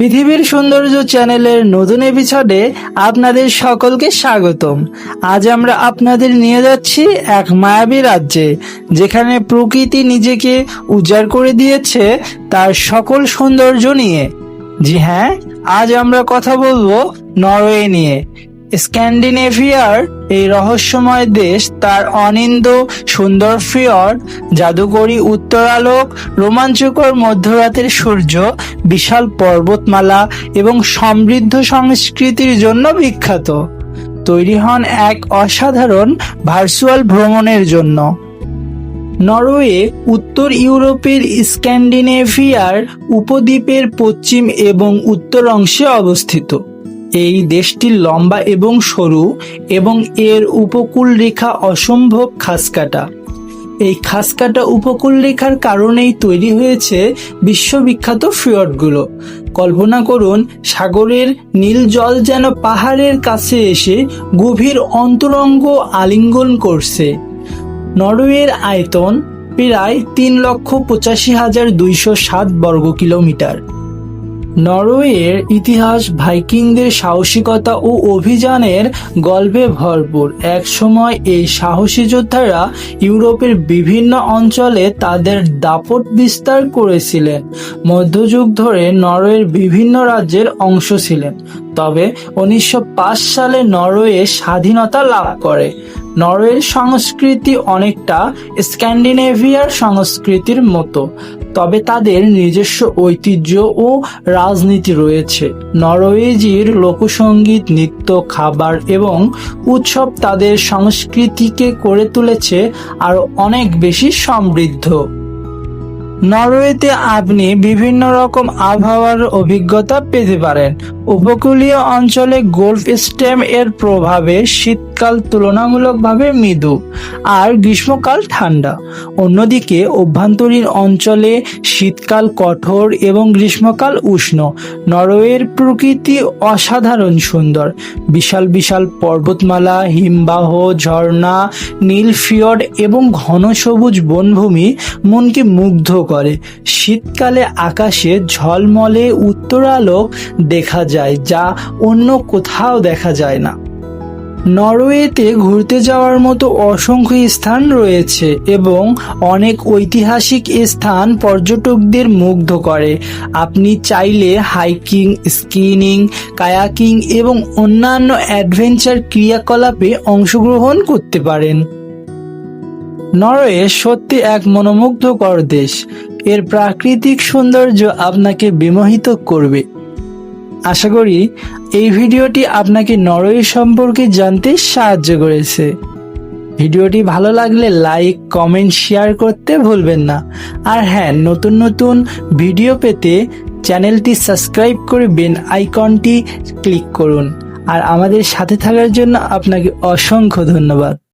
পৃথিবীর সৌন্দর্য চ্যানেলের নতুন এপিসোডে আপনাদের সকলকে স্বাগতম। আজ আমরা আপনাদের নিয়ে যাচ্ছি এক মায়াবী রাজ্যে, যেখানে প্রকৃতি নিজেকে উজাড় করে দিয়েছে তার সকল সৌন্দর্য নিয়ে। জি হ্যাঁ আজ আমরা কথা বলব নরওয়ে নিয়ে। স্ক্যান্ডিনেভিয়ার এই রহস্যময় দেশ তার অনিন্দ, সুন্দর ফিয়র্ড জাদুকরী উত্তরালোক, রোমাঞ্চকর মধ্যরাতের সূর্য, বিশাল পর্বতমালা এবং সমৃদ্ধ সংস্কৃতির জন্য বিখ্যাত। তৈরি হন এক অসাধারণ ভার্চুয়াল ভ্রমণের জন্য। নরওয়ে, উত্তর ইউরোপের স্ক্যান্ডিনেভিয়ার উপদ্বীপের পশ্চিম এবং উত্তর অংশে অবস্থিত। এই দেশটি লম্বা এবং সরু এবং এর উপকূল রেখা অসম্ভব খাসকাটা। এই খাসকাটা উপকূল রেখার কারণেই তৈরি হয়েছে বিশ্ববিখ্যাত ফিয়র্ডগুলো কল্পনা করুন, সাগরের নীল জল যেন পাহাড়ের কাছে এসে গভীর অন্তরঙ্গ আলিঙ্গন করছে। নরওয়ের আয়তন প্রায় তিন লক্ষ পঁচাশি হাজার দুইশো সাত বর্গ কিলোমিটার নরওয়ের ইতিহাস, ভাইকিংদের সাহসিকতা ও অভিযানের গল্পে ভরপুর। এক সময় এই সাহসী যোদ্ধারা ইউরোপের বিভিন্ন অঞ্চলে তাদের দাপট বিস্তার করেছিলেন। মধ্যযুগ ধরে নরওয়ের বিভিন্ন রাজ্যের অংশ ছিলেন। তবে উনিশশো পাঁচ সালে নরওয়ে স্বাধীনতা লাভ করে। নরওয়ের সংস্কৃতি অনেকটা স্ক্যান্ডিনেভিয়ার সংস্কৃতির মতো, তবে তাদের নিজস্ব ঐতিহ্য ও রাজনীতি রয়েছে। নরওয়েজির লোকসঙ্গীত নৃত্য, খাবার এবং উৎসব তাদের সংস্কৃতিকে করে তুলেছে আরও অনেক বেশি সমৃদ্ধ। নরওয়েতে আপনি বিভিন্ন রকম আবহাওয়ার অভিজ্ঞতা পেতে পারেন। উপকূলীয় অঞ্চলে গোল্ফ স্টেম এর প্রভাবে শীতকাল তুলনামূলকভাবে মৃদু আর গ্রীষ্মকাল ঠান্ডা। অন্যদিকে অভ্যন্তরীণ অঞ্চলে শীতকাল কঠোর এবং গ্রীষ্মকাল উষ্ণ। নরওয়ের প্রকৃতি অসাধারণ সুন্দর। বিশাল বিশাল পর্বতমালা, হিমবাহ, ঝর্ণা, নীল ফিয়র্ড এবং ঘন সবুজ বনভূমি মনকে মুগ্ধ করে। শীতকালে আকাশে ঝলমলে উত্তরালোক দেখা যায়, যা অন্য কোথাও দেখা যায় না। নরওয়েতে ঘুরতে যাওয়ার মতো অসংখ্য স্থান রয়েছে এবং অনেক ঐতিহাসিক স্থান পর্যটকদের মুগ্ধ করে। আপনি চাইলে হাইকিং স্কিনিং কায়াকিং এবং অন্যান্য অ্যাডভেঞ্চার ক্রিয়াকলাপে অংশগ্রহণ করতে পারেন। নরওয়ে সত্যি এক মনোমুগ্ধকর দেশ। এর প্রাকৃতিক সৌন্দর্য আপনাকে বিমোহিত করবে। আশা করি এই ভিডিওটি আপনাকে নরওয়ে সম্পর্কে জানতে সাহায্য করেছে। ভিডিওটি ভালো লাগলে লাইক, কমেন্ট, শেয়ার করতে ভুলবেন না। আর হ্যাঁ নতুন নতুন ভিডিও পেতে চ্যানেলটি সাবস্ক্রাইব করে বেল আইকনটি ক্লিক করুন। আর আমাদের সাথে থাকার জন্য আপনাকে অসংখ্য ধন্যবাদ।